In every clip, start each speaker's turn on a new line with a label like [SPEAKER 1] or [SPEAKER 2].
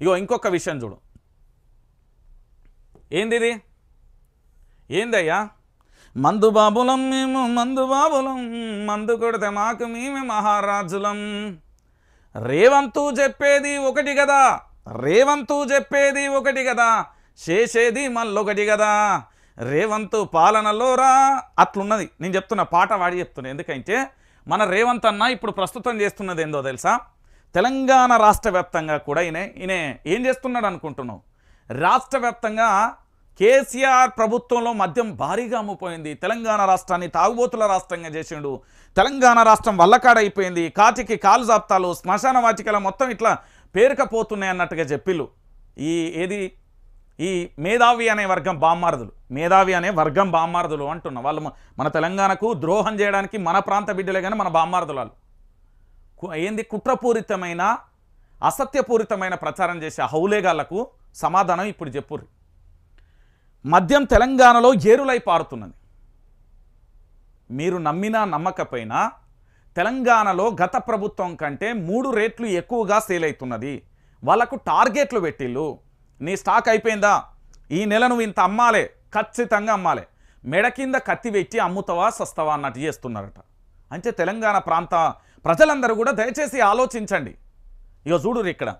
[SPEAKER 1] ఇగో ఇంకొక విషయం చూడు. ఏంది ఇది ఏందయ్యా? మందు బాబులం మేము మందు బాబులం మందు కొడితే మాకు మేమే మహారాజులం. రేవంతు చెప్పేది ఒకటి కదా రేవంతు చెప్పేది ఒకటి కదా చేసేది మళ్ళొకటి కదా రేవంతు పాలనలో రా అట్లున్నది. నేను చెప్తున్నా పాట వాడి చెప్తున్నా. ఎందుకంటే మన రేవంత్ అన్న ఇప్పుడు ప్రస్తుతం చేస్తున్నది ఏందో తెలుసా? తెలంగాణ రాష్ట్ర వ్యాప్తంగా కూడా ఈయన ఈయన ఏం చేస్తున్నాడు అనుకుంటున్నావు? రాష్ట్ర వ్యాప్తంగా కేసీఆర్ ప్రభుత్వంలో మద్యం భారీగా అమ్ముపోయింది. తెలంగాణ రాష్ట్రాన్ని తాగుబోతుల రాష్ట్రంగా చేసిండు. తెలంగాణ రాష్ట్రం వల్లకాడైపోయింది. కాటికి కాలు జాప్తాలు శ్మశాన వాటికల మొత్తం ఇట్లా పేరుకపోతున్నాయి అన్నట్టుగా చెప్పిళ్ళు. ఈ ఏది? ఈ మేధావి అనే వర్గం బామ్మారదులు. మేధావి అనే వర్గం బామ్మారదులు అంటున్నా. వాళ్ళు మన తెలంగాణకు ద్రోహం చేయడానికి మన ప్రాంత బిడ్డలే కానీ మన బామ్మారదులు వాళ్ళు ఏంది? కుట్రపూరితమైన అసత్యపూరితమైన ప్రచారం చేసే హౌలేగాళ్ళకు సమాధానం ఇప్పుడు చెప్పుర్రి. మద్యం తెలంగాణలో ఏరులై పారుతున్నది. మీరు నమ్మినా నమ్మకపోయినా తెలంగాణలో గత ప్రభుత్వం కంటే మూడు రేట్లు ఎక్కువగా సేల్ అవుతున్నది వాళ్ళకు టార్గెట్లు పెట్టిళ్ళు నీ స్టాక్ అయిపోయిందా? ఈ నెల నువ్వు ఇంత అమ్మాలే ఖచ్చితంగా అమ్మాలే. మెడ కింద కత్తి పెట్టి అమ్ముతావా సస్తావా అన్నట్టు చేస్తున్నారట. అంటే తెలంగాణ ప్రాంత ప్రజలందరూ కూడా దయచేసి ఆలోచించండి. ఇక చూడురు ఇక్కడ.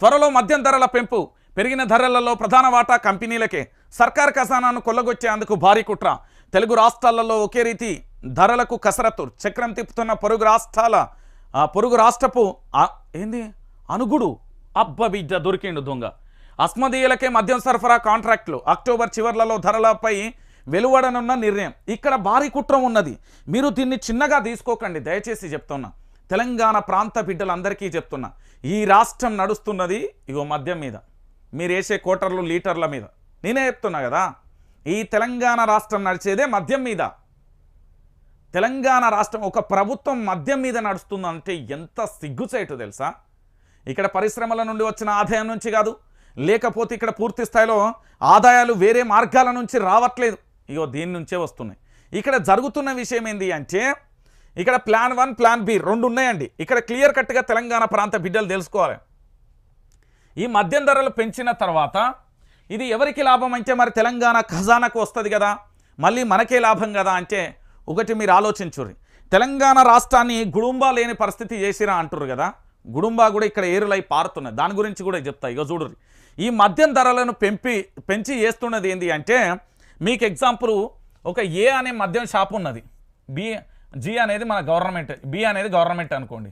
[SPEAKER 1] త్వరలో మద్యం ధరల పెంపు పెరిగిన ధరలలో ప్రధాన వాటా కంపెనీలకే సర్కార్ ఖజానాను కొల్లగొచ్చేందుకు భారీ కుట్ర. తెలుగు రాష్ట్రాలలో ఒకే రీతి ధరలకు కసరత్తు చక్రం తిప్పుతున్న పొరుగు రాష్ట్రాల ఆ పొరుగు రాష్ట్రపు ఏంది? అనుగుడు. అబ్బ బిడ్డ దొరికిండు దొంగ. అస్మదీయులకే మద్యం సరఫరా కాంట్రాక్టులు. అక్టోబర్ చివర్లలో ధరలపై వెలువడనున్న నిర్ణయం. ఇక్కడ భారీ కుట్రం ఉన్నది. మీరు దీన్ని చిన్నగా తీసుకోకండి. దయచేసి చెప్తున్నా. తెలంగాణ ప్రాంత బిడ్డలందరికీ చెప్తున్నా ఈ రాష్ట్రం నడుస్తున్నది ఇగో మద్యం మీద. మీరు వేసే కోటర్లు లీటర్ల మీద. నేనే చెప్తున్నా కదా ఈ తెలంగాణ రాష్ట్రం నడిచేదే మద్యం మీద. తెలంగాణ రాష్ట్రం ఒక ప్రభుత్వం మద్యం మీద నడుస్తుందంటే ఎంత సిగ్గుచేటు తెలుసా? ఇక్కడ పరిశ్రమల నుండి వచ్చిన ఆదాయం నుంచి కాదు లేకపోతే ఇక్కడ పూర్తి స్థాయిలో ఆదాయాలు వేరే మార్గాల నుంచి రావట్లేదు. ఇగో దీని నుంచే వస్తున్నాయి. ఇక్కడ జరుగుతున్న విషయం ఏంటి అంటే ఇక్కడ ప్లాన్ వన్ ప్లాన్ బి రెండు ఉన్నాయండి. ఇక్కడ క్లియర్ కట్గా తెలంగాణ ప్రాంత బిడ్డలు తెలుసుకోవాలి. ఈ మద్యం ధరలు పెంచిన తర్వాత ఇది ఎవరికి లాభం అంటే మరి తెలంగాణ ఖజానాకు వస్తుంది కదా? మళ్ళీ మనకే లాభం కదా అంటే ఒకటి మీరు ఆలోచించుర్రి. తెలంగాణ రాష్ట్రాన్ని గుడుంబా లేని పరిస్థితి చేసిరా అంటుర్రు కదా? గుడుంబా కూడా ఇక్కడ ఏరులై పారుతున్నది. దాని గురించి కూడా చెప్తా ఇక చూడుర్రి. ఈ మద్యం ధరలను పెంపి పెంచి చేస్తున్నది ఏంటి అంటే మీకు ఎగ్జాంపుల్ ఒక ఏ అనే మద్యం షాప్ ఉన్నది. బి జి అనేది మన గవర్నమెంట్ బి అనేది గవర్నమెంట్ అనుకోండి.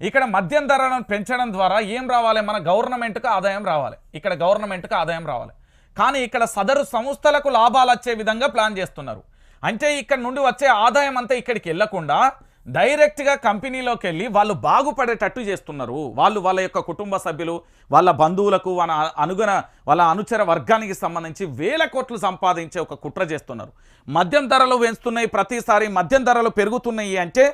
[SPEAKER 1] ఇక్కడ మద్యం ధరలను పెంచడం ద్వారా ఏం రావాలి? మన గవర్నమెంట్కి ఆదాయం రావాలి. ఇక్కడ గవర్నమెంట్కి ఆదాయం రావాలి. కానీ ఇక్కడ సదరు సంస్థలకు లాభాలు వచ్చే విధంగా ప్లాన్ చేస్తున్నారు. అంటే ఇక్కడ నుండి వచ్చే ఆదాయం అంతా ఇక్కడికి వెళ్ళకుండా డైరెక్ట్గా కంపెనీలోకి వెళ్ళి వాళ్ళు బాగుపడేటట్టు చేస్తున్నారు. వాళ్ళు వాళ్ళ యొక్క కుటుంబ సభ్యులు వాళ్ళ బంధువులకు వాళ్ళ అనుగుణ వాళ్ళ అనుచర వర్గానికి సంబంధించి వేల కోట్లు సంపాదించే ఒక కుట్ర చేస్తున్నారు. మద్యం ధరలు పెంచుతున్నాయి ప్రతిసారి మద్యం ధరలు పెరుగుతున్నాయి అంటే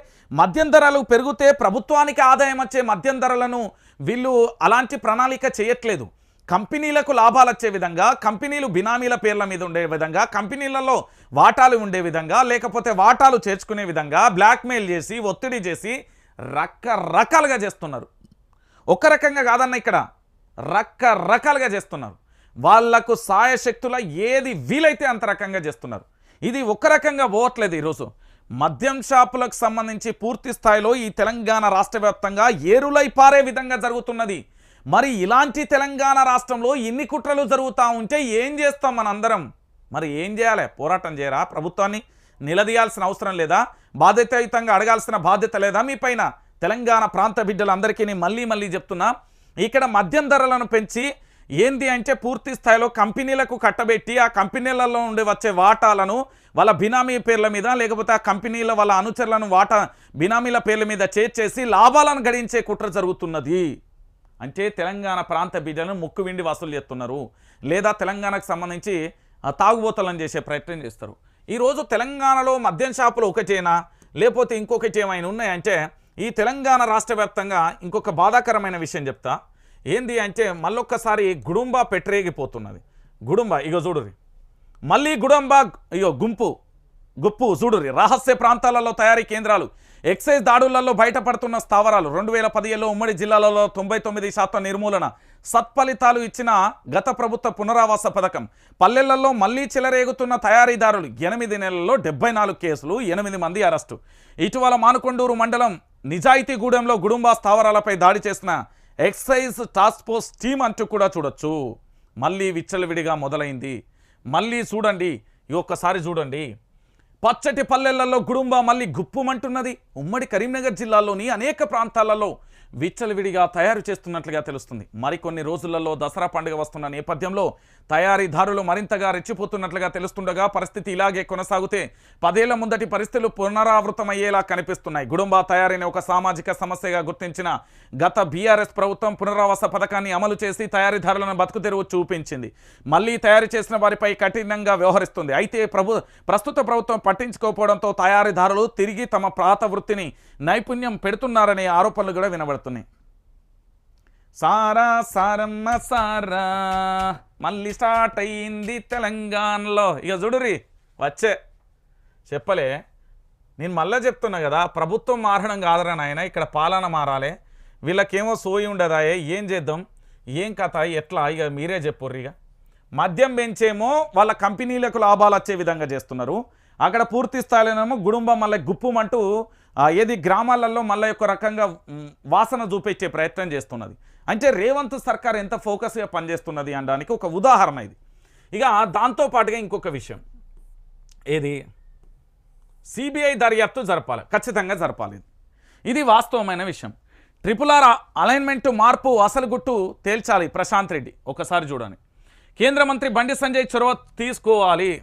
[SPEAKER 1] మద్యం ధరలు పెరిగితే ప్రభుత్వానికి ఆదాయం వచ్చే మద్యం ధరలను వీళ్ళు అలాంటి ప్రణాళిక చేయట్లేదు. కంపెనీలకు లాభాలు వచ్చే విధంగా కంపెనీలు బినామీల పేర్ల మీద ఉండే విధంగా కంపెనీలలో వాటాలు ఉండే విధంగా లేకపోతే వాటాలు చేర్చుకునే విధంగా బ్లాక్మెయిల్ చేసి ఒత్తిడి చేసి రకరకాలుగా చేస్తున్నారు. ఒక రకంగా కాదన్న ఇక్కడ రకరకాలుగా చేస్తున్నారు. వాళ్ళకు సాయశక్తుల ఏది వీలైతే అంత రకంగా చేస్తున్నారు. ఇది ఒక రకంగా పోవట్లేదు ఈరోజు. మద్యం షాపులకు సంబంధించి పూర్తి స్థాయిలో ఈ తెలంగాణ రాష్ట్ర వ్యాప్తంగా ఏరులై పారే విధంగా జరుగుతున్నది. మరి ఇలాంటి తెలంగాణ రాష్ట్రంలో ఇన్ని కుట్రలు జరుగుతూ ఉంటే ఏం చేస్తాం మనందరం? మరి ఏం చేయాలి? పోరాటం చేయరా ప్రభుత్వాన్ని? నిలదీయాల్సిన అవసరం లేదా? బాధ్యతాయుతంగా అడగాల్సిన బాధ్యత లేదా? మీ పైన తెలంగాణ ప్రాంత బిడ్డలందరికీ నేను మళ్ళీ మళ్ళీ చెప్తున్నా. ఇక్కడ మద్యం ధరలను పెంచి ఏంది అంటే పూర్తి స్థాయిలో కంపెనీలకు కట్టబెట్టి ఆ కంపెనీలలో ఉండే వచ్చే వాటాలను వాళ్ళ బినామీ పేర్ల మీద లేకపోతే ఆ కంపెనీల వాళ్ళ అనుచరులను వాటా బినామీల పేర్ల మీద చేర్చేసి లాభాలను గడించే కుట్ర జరుగుతున్నది. అంటే తెలంగాణ ప్రాంత బిడ్డలను ముక్కు విండి వసూలు చేస్తున్నారు. లేదా తెలంగాణకు సంబంధించి తాగుబోతలను చేసే ప్రయత్నం చేస్తారు. ఈరోజు తెలంగాణలో మద్యం షాపులు ఒకటేనా? లేకపోతే ఇంకొకటి ఏమైనా ఉన్నాయంటే ఈ తెలంగాణ రాష్ట్ర వ్యాప్తంగా ఇంకొక బాధాకరమైన విషయం చెప్తా. ఏంది అంటే మళ్ళొక్కసారి గుడుంబ పెట్టరేగిపోతున్నది గుడుంబ ఇగో చూడురి మళ్ళీ గుడుంబ అయ్యో గుంపు. గుప్పు చూడురి రహస్య ప్రాంతాలలో తయారీ కేంద్రాలు ఎక్సైజ్ దాడులలో బయటపడుతున్న స్థావరాలు రెండు వేల పదిహేడులో ఉమ్మడి జిల్లాలలో తొంభై తొమ్మిది శాతం నిర్మూలన సత్ఫలితాలు ఇచ్చిన గత ప్రభుత్వ పునరావాస పథకం పల్లెలలో మళ్ళీ చెలరేగుతున్న తయారీదారులు ఎనిమిది నెలల్లో డెబ్బై నాలుగు కేసులు ఎనిమిది మంది అరెస్టు. ఇటీవల మానుకొండూరు మండలం నిజాయితీగూడెంలో గుడుంబా స్థావరాలపై దాడి చేసిన ఎక్సైజ్ టాస్క్ ఫోర్స్ టీం అంటూ కూడా చూడొచ్చు. మళ్ళీ విచ్చలవిడిగా మొదలైంది. మళ్ళీ చూడండి ఈ ఒక్కసారి చూడండి. పచ్చటి పల్లెలలో గుడుంబ మళ్ళీ గుప్పుమంటున్నది. ఉమ్మడి కరీంనగర్ జిల్లాలోని అనేక ప్రాంతాలలో విచ్చలవిడిగా తయారు చేస్తున్నట్లుగా తెలుస్తుంది. మరికొన్ని రోజులలో దసరా పండుగ వస్తున్న నేపథ్యంలో తయారీదారులు మరింతగా రెచ్చిపోతున్నట్లుగా తెలుస్తుండగా పరిస్థితి ఇలాగే కొనసాగితే పదేళ్ళ ముందటి పరిస్థితులు పునరావృతమయ్యేలా కనిపిస్తున్నాయి. గుడుంబా తయారీని ఒక సామాజిక సమస్యగా గుర్తించిన గత బీఆర్ఎస్ ప్రభుత్వం పునరావాస పథకాన్ని అమలు చేసి తయారీదారులను బతుకు తెరువు చూపించింది. మళ్ళీ తయారు చేసిన వారిపై కఠినంగా వ్యవహరిస్తుంది. అయితే ప్రభు ప్రస్తుత ప్రభుత్వం పట్టించుకోకపోవడంతో తయారీదారులు తిరిగి తమ ప్రాత వృత్తిని నైపుణ్యం పెడుతున్నారనే ఆరోపణలు కూడా పడుతున్నాయి సారా సారమ్మ సారా మళ్ళీ స్టార్ట్ అయ్యింది తెలంగాణలో. ఇక చూడురి వచ్చే. చెప్పలే నేను మళ్ళీ చెప్తున్నా కదా ప్రభుత్వం మారడం కాదురా నాయన ఇక్కడ పాలన మారాలి. వీళ్ళకేమో సోయి ఉండదాయే ఏం చేద్దాం ఏం కథ ఎట్లా ఇక మీరే చెప్పుర్రు ఇక. మద్యం పెంచేమో వాళ్ళ కంపెనీలకు లాభాలు వచ్చే విధంగా చేస్తున్నారు. అక్కడ పూర్తి స్థాయిలోనేమో గుడుంబం మళ్ళీ గుప్పమంటూ ఏది గ్రామాలలో మళ్ళీ ఒక రకంగా వాసన చూపించే ప్రయత్నం చేస్తున్నది. అంటే రేవంత్ సర్కార్ ఎంత ఫోకస్గా పనిచేస్తున్నది అనడానికి ఒక ఉదాహరణ ఇది. ఇక దాంతో పాటుగా ఇంకొక విషయం. ఏది? సిబిఐ దర్యాప్తు జరపాలి. ఖచ్చితంగా జరపాలి ఇది. ఇది వాస్తవమైన విషయం. ట్రిపుల్ ఆర్ అలైన్మెంట్ మార్పు అసలు గుట్టు తేల్చాలి. ప్రశాంత్ రెడ్డి ఒకసారి చూడండి. కేంద్ర మంత్రి బండి సంజయ్ చొరవ తీసుకోవాలి.